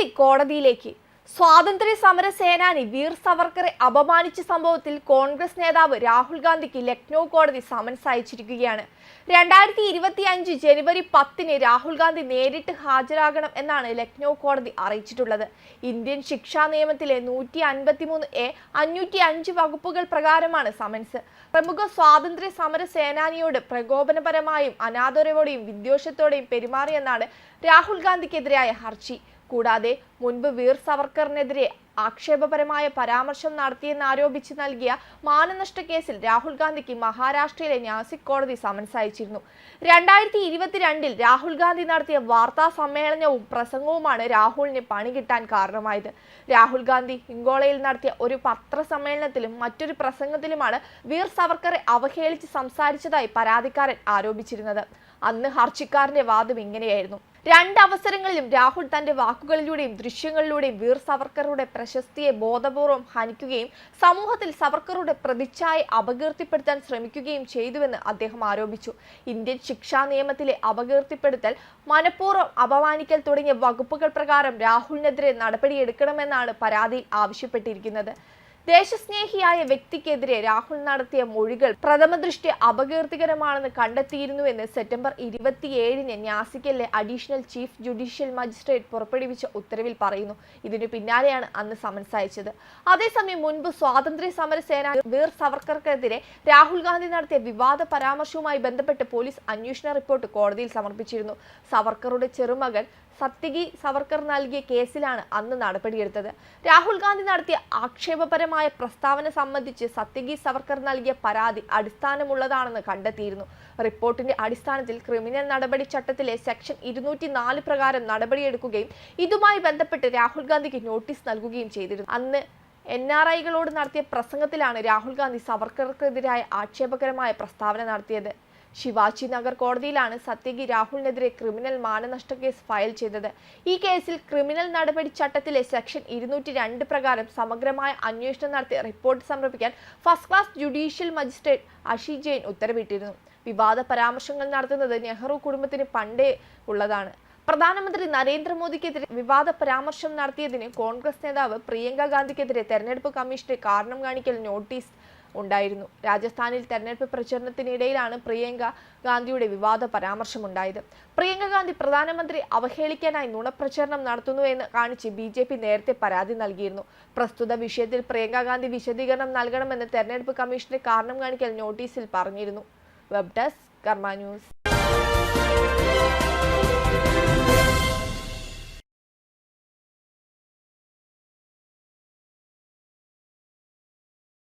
ഗാന്ധി കോടതിയിലേക്ക്. സ്വാതന്ത്ര്യ സമര സേനാനി വീർ സവർക്കറെ അപമാനിച്ച സംഭവത്തിൽ കോൺഗ്രസ് നേതാവ് രാഹുൽ ഗാന്ധിക്ക് ലക്നൗ കോടതി സമൻസ് അയച്ചിരിക്കുകയാണ്. രണ്ടായിരത്തി ഇരുപത്തി അഞ്ച് ജനുവരി പത്തിന് രാഹുൽ ഗാന്ധി നേരിട്ട് ഹാജരാകണം എന്നാണ് ലക്നൗ കോടതി അറിയിച്ചിട്ടുള്ളത്. ഇന്ത്യൻ ശിക്ഷാ നിയമത്തിലെ നൂറ്റി അൻപത്തിമൂന്ന് എ അഞ്ഞൂറ്റി അഞ്ച് വകുപ്പുകൾ പ്രകാരമാണ് സമൻസ്. പ്രമുഖ സ്വാതന്ത്ര്യ സമര സേനാനിയോട് പ്രകോപനപരമായും അനാദരവോടെയും വിദ്വേഷത്തോടെയും പെരുമാറിയെന്നാണ് രാഹുൽ ഗാന്ധിക്കെതിരായ ഹർജി. കൂടാതെ മുൻപ് വീർ സവർക്കറിനെതിരെ ആക്ഷേപപരമായ പരാമർശം നടത്തിയെന്നാരോപിച്ച് നൽകിയ മാനനഷ്ട കേസിൽ രാഹുൽ ഗാന്ധിക്ക് മഹാരാഷ്ട്രയിലെ നാസിക് കോടതി സമൻസ് അയച്ചിരുന്നു. രണ്ടായിരത്തി ഇരുപത്തിരണ്ടിൽ രാഹുൽ ഗാന്ധി നടത്തിയ വാർത്താ സമ്മേളനവും പ്രസംഗവുമാണ് രാഹുലിന് പണി കിട്ടാൻ കാരണമായത്. രാഹുൽ ഗാന്ധി ഇംഗോളയിൽ നടത്തിയ ഒരു പത്രസമ്മേളനത്തിലും മറ്റൊരു പ്രസംഗത്തിലുമാണ് വീർ സവർക്കറെ അവഹേളിച്ച് സംസാരിച്ചതായി പരാതിക്കാരൻ ആരോപിച്ചിരുന്നത്. അന്ന് ഹർജിക്കാരന്റെ വാദം ഇങ്ങനെയായിരുന്നു. രണ്ട് അവസരങ്ങളിലും രാഹുൽ തന്റെ വാക്കുകളിലൂടെയും ദൃശ്യങ്ങളിലൂടെയും വീർ സവർക്കറുടെ പ്രശസ്തിയെ ബോധപൂർവം ഹനിക്കുകയും സമൂഹത്തിൽ സവർക്കറുടെ പ്രതിച്ഛായ അപകീർത്തിപ്പെടുത്താൻ ശ്രമിക്കുകയും ചെയ്തുവെന്ന് അദ്ദേഹം ആരോപിച്ചു. ഇന്ത്യൻ ശിക്ഷാ നിയമത്തിലെ അപകീർത്തിപ്പെടുത്തൽ മനഃപൂർവം അപമാനിക്കൽ തുടങ്ങിയ വകുപ്പുകൾ പ്രകാരം രാഹുലിനെതിരെ നടപടിയെടുക്കണമെന്നാണ് പരാതിയിൽ ആവശ്യപ്പെട്ടിരിക്കുന്നത്. ദേശസ്നേഹിയായ വ്യക്തിക്കെതിരെ രാഹുൽ നടത്തിയ മൊഴികൾ പ്രഥമദൃഷ്ടി അപകീർത്തികരമാണെന്ന് കണ്ടെത്തിയിരുന്നുവെന്ന് സെപ്റ്റംബർ ഇരുപത്തിയേഴിന് ന്യാസിക്കലിലെ അഡീഷണൽ ചീഫ് ജുഡീഷ്യൽ മജിസ്ട്രേറ്റ് പുറപ്പെടുവിച്ച ഉത്തരവിൽ പറയുന്നു. ഇതിനു പിന്നാലെയാണ് അന്ന് സമൻസ് അയച്ചത്. അതേസമയം മുൻപ് സ്വാതന്ത്ര്യ സമര സേന വീർ സവർക്കർക്കെതിരെ രാഹുൽ ഗാന്ധി നടത്തിയ വിവാദ പരാമർശവുമായി ബന്ധപ്പെട്ട് പോലീസ് അന്വേഷണ റിപ്പോർട്ട് കോടതിയിൽ സമർപ്പിച്ചിരുന്നു. സവർക്കറുടെ ചെറുമകൻ സത്യകി സവർക്കർ നൽകിയ കേസിലാണ് അന്ന് നടപടിയെടുത്തത്. രാഹുൽ ഗാന്ധി നടത്തിയ ആക്ഷേപപരമായ പ്രസ്താവന സംബന്ധിച്ച് സത്യകി സവർക്കർ നൽകിയ പരാതി അടിസ്ഥാനമുള്ളതാണെന്ന് കണ്ടെത്തിയിരുന്നു. റിപ്പോർട്ടിന്റെ അടിസ്ഥാനത്തിൽ ക്രിമിനൽ നടപടി ചട്ടത്തിലെ സെക്ഷൻ ഇരുന്നൂറ്റി നാല് പ്രകാരം നടപടിയെടുക്കുകയും ഇതുമായി ബന്ധപ്പെട്ട് രാഹുൽ ഗാന്ധിക്ക് നോട്ടീസ് നൽകുകയും ചെയ്തിരുന്നു. അന്ന് എൻ ആർ ഐകളോട് നടത്തിയ പ്രസംഗത്തിലാണ് രാഹുൽ ഗാന്ധി സവർക്കർക്കെതിരായ ആക്ഷേപകരമായ പ്രസ്താവന നടത്തിയത്. ശിവാജി നഗർ കോടതിയിലാണ് സത്യകി രാഹുലിനെതിരെ ക്രിമിനൽ മാനനഷ്ട കേസ് ഫയൽ ചെയ്തത്. ഈ കേസിൽ ക്രിമിനൽ നടപടി ചട്ടത്തിലെ സെക്ഷൻ ഇരുന്നൂറ്റി രണ്ട് പ്രകാരം സമഗ്രമായ അന്വേഷണം നടത്തി റിപ്പോർട്ട് സമർപ്പിക്കാൻ first class judicial magistrate Ashi Jain ഉത്തരവിട്ടിരുന്നു. വിവാദ പരാമർശങ്ങൾ നടത്തുന്നത് നെഹ്റു കുടുംബത്തിന് പണ്ടേ ഉള്ളതാണ്. പ്രധാനമന്ത്രി നരേന്ദ്രമോദിക്കെതിരെ വിവാദ പരാമർശം നടത്തിയതിന് കോൺഗ്രസ് നേതാവ് പ്രിയങ്ക ഗാന്ധിക്കെതിരെ തെരഞ്ഞെടുപ്പ് കമ്മീഷന്റെ കാരണം കാണിക്കൽ നോട്ടീസ് ഉണ്ടായിരുന്നു. രാജസ്ഥാനിൽ തെരഞ്ഞെടുപ്പ് പ്രചരണത്തിനിടയിലാണ് പ്രിയങ്ക ഗാന്ധിയുടെ വിവാദ പരാമർശമുണ്ടായത്. പ്രിയങ്ക ഗാന്ധി പ്രധാനമന്ത്രി അവഹേളിക്കാനായി നുണപ്രചരണം നടത്തുന്നു എന്ന് കാണിച്ച് ബി ജെ പി നേരത്തെ പരാതി നൽകിയിരുന്നു. പ്രസ്തുത വിഷയത്തിൽ പ്രിയങ്ക ഗാന്ധി വിശദീകരണം നൽകണമെന്ന് തെരഞ്ഞെടുപ്പ് കമ്മീഷന്റെ കാരണം കാണിക്കൽ നോട്ടീസിൽ പറഞ്ഞിരുന്നു. Web desk Karma News.